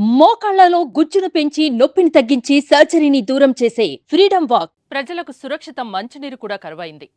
మోకాళ్ళలో గుజ్జును పెంచి నొప్పిని తగ్గించి సర్జరీని దూరం చేసే ఫ్రీడమ్ వాక్. ప్రజలకు సురక్షిత మంచినీరు కూడా కరువైంది.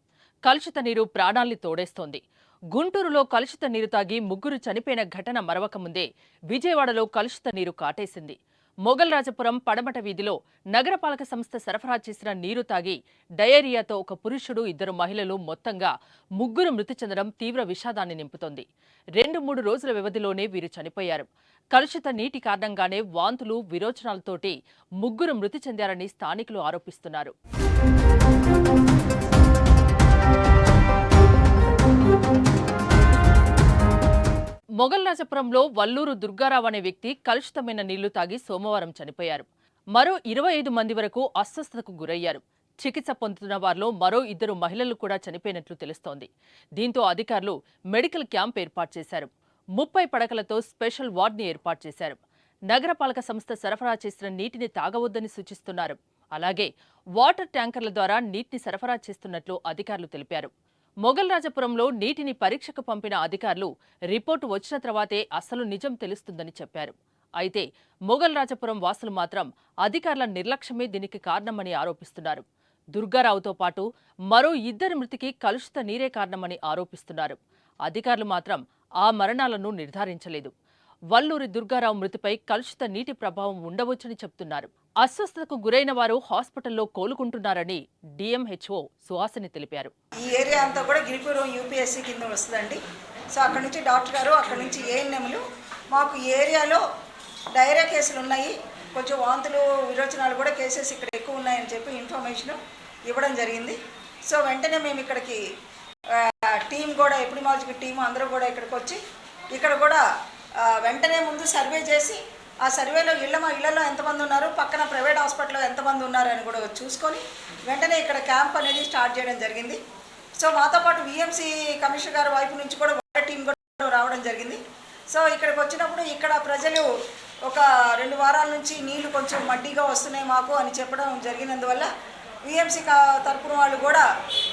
కలుషిత నీరు ప్రాణాల్ని తోడేస్తోంది. గుంటూరులో కలుషిత నీరు తాగి ముగ్గురు చనిపోయిన ఘటన మరవక ముందే విజయవాడలో కలుషిత నీరు కాటేసింది. మొగల్ రాజపురం పడమట వీధిలో నగరపాలక సంస్థ సరఫరా చేసిన నీరు తాగి డయేరియాతో ఒక పురుషుడు ఇద్దరు మహిళలు మొత్తంగా ముగ్గురు మృతి చెందడం తీవ్ర విషాదాన్ని నింపుతోంది. రెండు మూడు రోజుల వ్యవధిలోనే వీరు చనిపోయారు. కలుషిత నీటి కారణంగానే వాంతులు విరోచనాలతోటి ముగ్గురు మృతి చెందారని స్థానికులు ఆరోపిస్తున్నారు. మొగల్ రాజపురంలో వల్లూరు దుర్గారావు అనే వ్యక్తి కలుషితమైన నీళ్ళు తాగి సోమవారం చనిపోయారు. మరో ఇరవై ఐదు మంది వరకు అస్వస్థతకు గురయ్యారు. చికిత్స పొందుతున్న వారిలో మరో ఇద్దరు మహిళలు కూడా చనిపోయినట్లు తెలుస్తోంది. దీంతో అధికారులు మెడికల్ క్యాంప్ ఏర్పాటు చేశారు. ముప్పై పడకలతో స్పెషల్ వార్డ్ని ఏర్పాటు చేశారు. నగరపాలక సంస్థ సరఫరా చేసిన నీటిని తాగవద్దని సూచిస్తున్నారు. అలాగే వాటర్ ట్యాంకర్ల ద్వారా నీటిని సరఫరా చేస్తున్నట్లు అధికారులు తెలిపారు. మొగల్ రాజపురంలో నీటిని పరీక్షకు పంపిన అధికారులు రిపోర్టు వచ్చిన తర్వాతే అసలు నిజం తెలుస్తుందని చెప్పారు. అయితే మొగల్ రాజపురం వాసులు మాత్రం అధికారుల నిర్లక్ష్యమే దీనికి కారణమని ఆరోపిస్తున్నారు. దుర్గారావుతో పాటు మరో ఇద్దరి మృతికి కలుషిత నీరే కారణమని ఆరోపిస్తున్నారు. అధికారులు మాత్రం ఆ మరణాలను నిర్ధారించలేదు. వల్లూరి దుర్గారావు మృతిపై కలుషిత నీటి ప్రభావం ఉండవచ్చని చెప్తున్నారు. అస్వస్థతకు గురైన వారు హాస్పిటల్లో కోలుకుంటున్నారని డిఎంహెచ్ఓ సుహాసిని తెలిపారు. ఈ ఏరియా అంతా కూడా గిరిపురం యూపీఎస్సీ కింద వస్తుందండి. సో అక్కడ నుంచి డాక్టర్ గారు అక్కడ నుంచి ఏఎన్ఎంలు మాకు ఏరియాలో డైరియా కేసులు ఉన్నాయి. కొంచెం వాంతులు విరోచనాలు కూడా కేసెస్ ఇక్కడ ఎక్కువ ఉన్నాయని చెప్పి ఇన్ఫర్మేషన్ ఇవ్వడం జరిగింది. సో వెంటనే మేము ఇక్కడికి టీం కూడా ఎపిడిమాలజీ టీం అందరూ కూడా ఇక్కడికి వచ్చి ఇక్కడ కూడా వెంటనే ముందు సర్వే చేసి ఆ సర్వేలో ఇళ్ళ ఇళ్ళలో ఎంతమంది ఉన్నారు పక్కన ప్రైవేట్ హాస్పిటల్లో ఎంతమంది ఉన్నారు అని కూడా చూసుకొని వెంటనే ఇక్కడ క్యాంప్ అనేది స్టార్ట్ చేయడం జరిగింది. సో మాతో పాటు విఎంసీ కమిషనర్ గారి వైపు నుంచి కూడా వాటర్ టీం కూడా రావడం జరిగింది. సో ఇక్కడికి వచ్చినప్పుడు ఇక్కడ ప్రజలు ఒక రెండు వారాల నుంచి నీళ్ళు కొంచెం మడ్డీగా వస్తున్నాయి మాకు అని చెప్పడం జరిగినందువల్ల విఎంసీ తరపున వాళ్ళు కూడా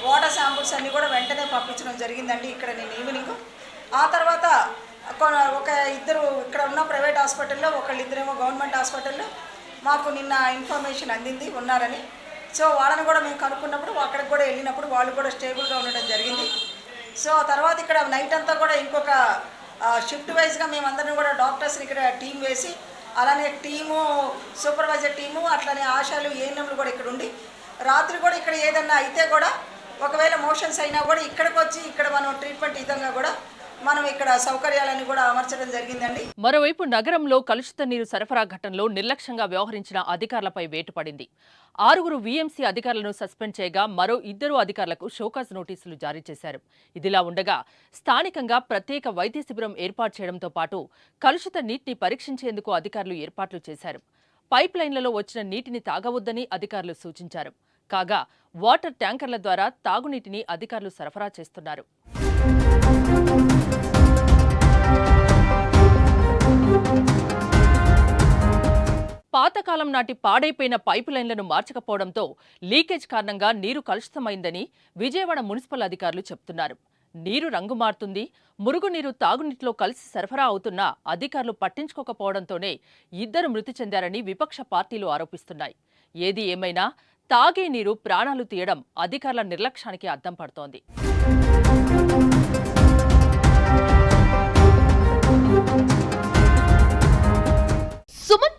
వాటర్ శాంపుల్స్ అన్నీ కూడా వెంటనే పంపించడం జరిగిందండి ఇక్కడ నేను ఈవినింగ్. ఆ తర్వాత ఒక ఇద్దరు ఇక్కడ ఉన్న ప్రైవేట్ హాస్పిటల్లో ఒకళ్ళు ఇద్దరేమో గవర్నమెంట్ హాస్పిటల్లో మాకు నిన్న ఇన్ఫర్మేషన్ అందింది ఉన్నారని. సో వాళ్ళని కూడా మేము కనుక్కున్నప్పుడు అక్కడికి కూడా వెళ్ళినప్పుడు వాళ్ళు కూడా స్టేబుల్గా ఉండడం జరిగింది. సో తర్వాత ఇక్కడ నైట్ అంతా కూడా ఇంకొక షిఫ్ట్ వైజ్గా మేమందరం కూడా డాక్టర్స్ని ఇక్కడ టీం వేసి అలానే టీము సూపర్వైజర్ టీము అట్లనే ఆశాలు ఏఎన్ఎంలు కూడా ఇక్కడ ఉండి రాత్రి కూడా ఇక్కడ ఏదన్నా అయితే కూడా ఒకవేళ మోషన్స్ అయినా కూడా ఇక్కడికి వచ్చి ఇక్కడ మనం ట్రీట్మెంట్ విధంగా కూడా మనం ఇక్కడ కూడా అమర్చడం జరిగిందండి. మరోవైపు నగరంలో కలుషిత నీరు సరఫరా ఘటనలో నిర్లక్ష్యంగా వ్యవహరించిన అధికారులపై వేటు పడింది. ఆరుగురు వీఎంసీ అధికారులను సస్పెండ్ చేయగా మరో ఇద్దరు అధికారులకు షోకాజ్ నోటీసులు జారీ చేశారు. ఇదిలా ఉండగా స్థానికంగా ప్రత్యేక వైద్య శిబిరం ఏర్పాటు చేయడంతో పాటు కలుషిత నీటిని పరీక్షించేందుకు అధికారులు ఏర్పాట్లు చేశారు. పైప్ లైన్లలో వచ్చిన నీటిని తాగవద్దని అధికారులు సూచించారు. కాగా వాటర్ ట్యాంకర్ల ద్వారా తాగునీటిని అధికారులు సరఫరా చేస్తున్నారు. పాతకాలం నాటి పాడైపోయిన పైపు లైన్లను మార్చకపోవడంతో లీకేజ్ కారణంగా నీరు కలుషితమైందని విజయవాడ మున్సిపల్ అధికారులు చెప్తున్నారు. నీరు రంగు మారుతుంది మురుగునీరు తాగునీటిలో కలిసి సరఫరా అవుతున్నా అధికారులు పట్టించుకోకపోవడంతోనే ఇద్దరు మృతి చెందారని విపక్ష పార్టీలు ఆరోపిస్తున్నాయి. ఏది ఏమైనా తాగే నీరు ప్రాణాలు తీయడం అధికారుల నిర్లక్ష్యానికి అద్దం పడుతోంది.